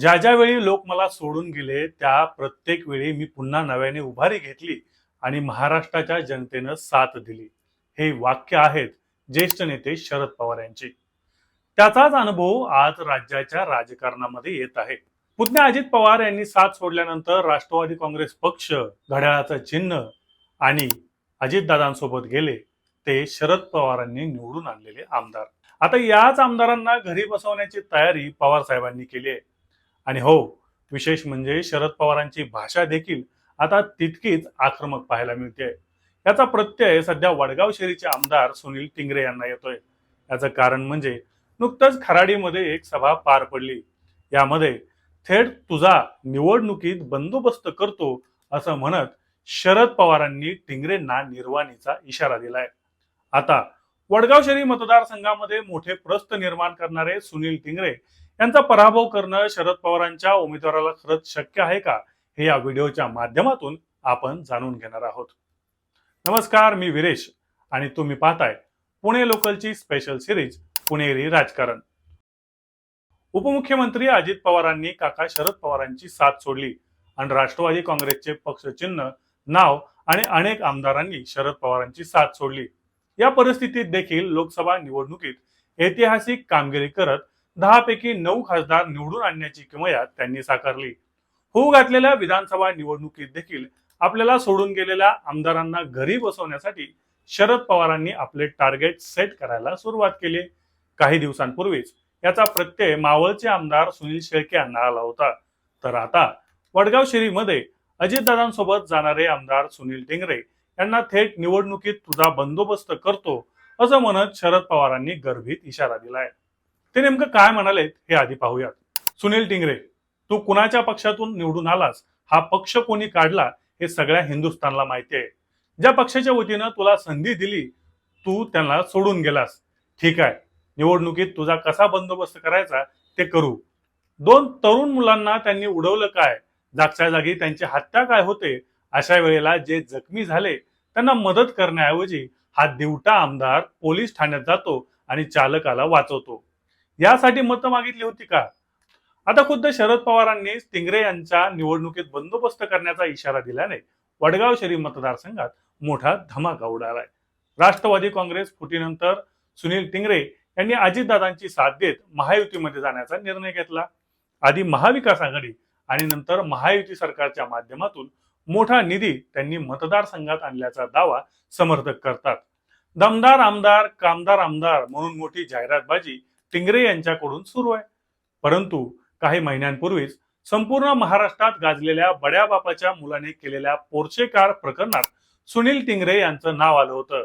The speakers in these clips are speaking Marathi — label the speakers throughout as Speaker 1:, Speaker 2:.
Speaker 1: ज्या ज्या वेळी लोक मला सोडून गेले त्या प्रत्येक वेळी मी पुन्हा नव्याने उभारी घेतली आणि महाराष्ट्राच्या जनतेनं साथ दिली. हे वाक्य आहेत ज्येष्ठ नेते शरद पवार यांचे. त्याचाच अनुभव आज राज्याच्या राजकारणामध्ये येत आहे. पुतण्या अजित पवार यांनी साथ सोडल्यानंतर राष्ट्रवादी काँग्रेस पक्ष घड्याळाचं चिन्ह आणि अजितदादांसोबत गेले ते शरद पवारांनी निवडून आणलेले आमदार. आता याच आमदारांना घरी बसवण्याची तयारी पवार साहेबांनी केली आहे. आणि हो विशेष म्हणजे शरद पवारांची भाषा देखील आता तितकीच आक्रमक पाहायला मिळते याचा प्रत्यय सध्या वडगाव शहरीचे आमदार सुनील टिंगरे यांना येतोय. याचं कारण म्हणजे नुकतंच खराडीमध्ये एक सभा पार पडली. यामध्ये थेट तुझा निवडणुकीत बंदोबस्त करतो असं म्हणत शरद पवारांनी टिंगरेंना निर्वाणीचा इशारा दिलाय. आता वडगाव शहरी मतदारसंघामध्ये मोठे प्रस्त निर्माण करणारे सुनील टिंगरे यांचा पराभव करणं शरद पवारांच्या उमेदवाराला खरंच शक्य आहे का? हे या व्हिडिओच्या माध्यमातून आपण जाणून घेणार आहोत. नमस्कार मी विरेश आणि तुम्ही पाहताय पुणे लोकलची स्पेशल सिरीज पुणेरी राजकारण. उपमुख्यमंत्री अजित पवारांनी काका शरद पवारांची साथ सोडली. आणि राष्ट्रवादी काँग्रेसचे पक्षचिन्ह नाव आणि अनेक आमदारांनी शरद पवारांची साथ सोडली. या परिस्थितीत देखील लोकसभा निवडणुकीत ऐतिहासिक कामगिरी करत दहा पैकी नऊ खासदार निवडून आणण्याची किमयात त्यांनी साकारली. होऊ घातलेल्या विधानसभा निवडणुकीत देखील आपल्याला सोडून गेलेल्या आमदारांना घरी बसवण्यासाठी शरद पवारांनी आपले टार्गेट सेट करायला सुरुवात केली. काही दिवसांपूर्वीच याचा प्रत्यय मावळचे आमदार सुनील शेळके यांना आला होता. तर आता वडगाव शिरीमध्ये अजितदादांसोबत जाणारे आमदार सुनील टेंगरे यांना थेट निवडणुकीत तुझा बंदोबस्त करतो असं म्हणत शरद पवारांनी गर्भीत इशारा दिलाय. ते नेमकं काय म्हणालेत हे आधी पाहूयात. सुनील टिंगरे तू कुणाच्या पक्षातून निवडून आलास? हा पक्ष कोणी काढला? हे सगळ्या हिंदुस्थानला माहिती आहे. ज्या पक्षाच्या वतीनं तुला संधी दिली तू त्यांना सोडून गेलास. ठीक आहे निवडणुकीत तुझा कसा बंदोबस्त करायचा ते करू. दोन तरुण मुलांना त्यांनी उडवलं काय? जागच्या जागी त्यांची हत्या काय होते? अशा वेळेला जे जखमी झाले त्यांना मदत करण्याऐवजी हा दिवटा आमदार पोलीस ठाण्यात जातो आणि चालकाला वाचवतो. यासाठी मतं मागितली होती का? आता खुद्द शरद पवारांनी टिंगरे यांच्या निवडणुकीत बंदोबस्त करण्याचा इशारा दिल्याने वडगाव शहरी मतदारसंघात मोठा धमाका उडालाय. राष्ट्रवादी काँग्रेस फुटीनंतर सुनील टिंगरे यांनी अजितदादांची साथ देत महायुतीमध्ये जाण्याचा निर्णय घेतला. आधी महाविकास आघाडी आणि नंतर महायुती सरकारच्या माध्यमातून मोठा निधी त्यांनी मतदारसंघात आणल्याचा दावा समर्थक करतात. दमदार आमदार कामदार आमदार म्हणून मोठी जाहिरातबाजी टिंगरे यांच्याकडून सुरू आहे. परंतु काही महिन्यांपूर्वीच संपूर्ण महाराष्ट्रात गाजलेल्या बड्या बापाच्या मुलाने केलेल्या पोर्चेकार प्रकरणात सुनील टिंगरे यांचं नाव आलं होतं.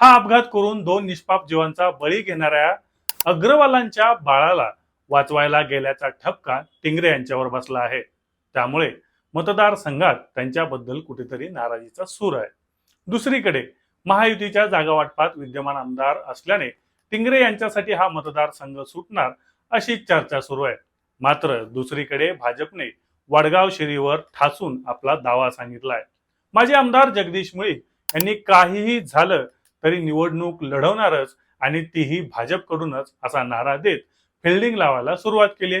Speaker 1: हा अपघात करून दोन निष्पाप जीवांचा बळी घेणाऱ्या अग्रवालांच्या बाळाला वाचवायला गेल्याचा ठपका टिंगरे यांच्यावर बसला आहे. त्यामुळे मतदारसंघात त्यांच्याबद्दल कुठेतरी नाराजीचा सूर आहे. दुसरीकडे महायुतीच्या जागावाटपात विद्यमान आमदार असल्याने टिंगरे यांच्यासाठी हा मतदारसंघ सुटणार अशी चर्चा सुरू आहे. मात्र दुसरीकडे भाजपने वडगाव शिरीवर ठासून आपला दावा सांगितलाय. माजी आमदार जगदीश मुळीक यांनी काहीही झालं तरी निवडणूक लढवणारच आणि तीही भाजपकडूनच असा नारा देत फिल्डिंग लावायला सुरुवात केली.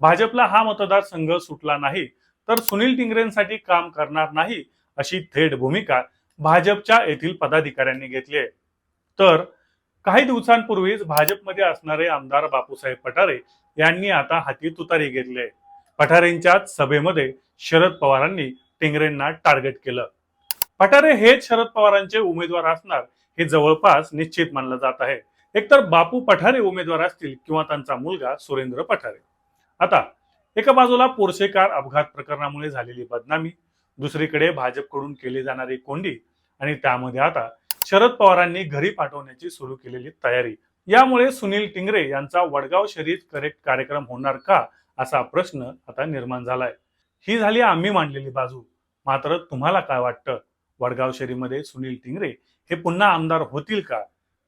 Speaker 1: भाजपला हा मतदारसंघ सुटला नाही तर सुनील टिंगरेंसाठी काम करणार नाही अशी थेट भूमिका भाजपच्या येथील पदाधिकाऱ्यांनी घेतली आहे. तर काही दिवसांपूर्वीच भाजपमध्ये असणारे आमदार बापूसाहेब पठारे यांनी आता हाती तुतारी घेतली आहे पठारेंच्याच सभेमध्ये शरद पवारांनी टिंगरेंना टार्गेट केलं. पठारे हेच शरद पवारांचे उमेदवार असणार हे जवळपास निश्चित मानलं जात आहे. एकतर बापू पठारे उमेदवार असतील किंवा त्यांचा मुलगा सुरेंद्र पठारे. आता एका बाजूला पोरसेकार अपघात प्रकरणामुळे झालेली बदनामी दुसरीकडे भाजपकडून केली जाणारी कोंडी आणि त्यामध्ये आता शरद पवारांनी घरी पाठवण्याची सुरू केलेली तयारी. यामुळे सुनील टिंगरे यांचा वडगाव शरीर करेक्ट कार्यक्रम होणार का असा प्रश्न आता निर्माण झालाय. ही झाली आम्ही मांडलेली बाजू. मात्र तुम्हाला काय वाटतं? वडगाव शहरीमध्ये सुनील टिंगरे हे पुन्हा आमदार होतील का?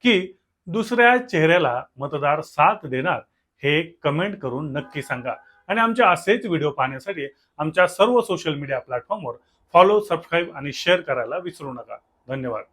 Speaker 1: की दुसऱ्या चेहऱ्याला मतदार साथ देणार? हे कमेंट करून नक्की सांगा. आणि आमचे असेच व्हिडिओ पाहण्यासाठी आमच्या सर्व सोशल मीडिया प्लॅटफॉर्मवर फॉलो सबस्क्राईब आणि शेअर करायला विसरू नका. धन्यवाद.